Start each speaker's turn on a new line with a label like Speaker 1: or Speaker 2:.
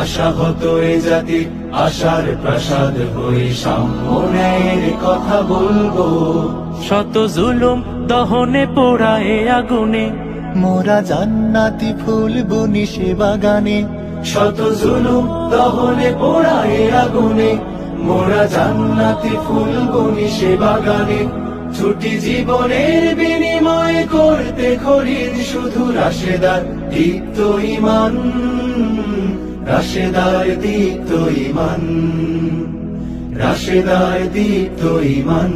Speaker 1: আশাহত এ জাতি আশার প্রাসাদ হয়ে সাম্য ন্যায়ের কথা বলব।
Speaker 2: শত জুলুম দহনে পোড়ায় আগুনে।
Speaker 3: মোরা জান্নাতি ফুল বুনি সে বাগানে।
Speaker 1: শত জুলুম দহনে পোড়ায় আগুনে। মোরা জান্নাতি ফুল বনি সে বাগানে। ছুটি জীবনের বিনিময় করতে খরিদ শুধু রাশেদার দীপ্ত ইমান রাশেদার দীপ্ত ইমান রাশেদার দীপ্ত ইমান।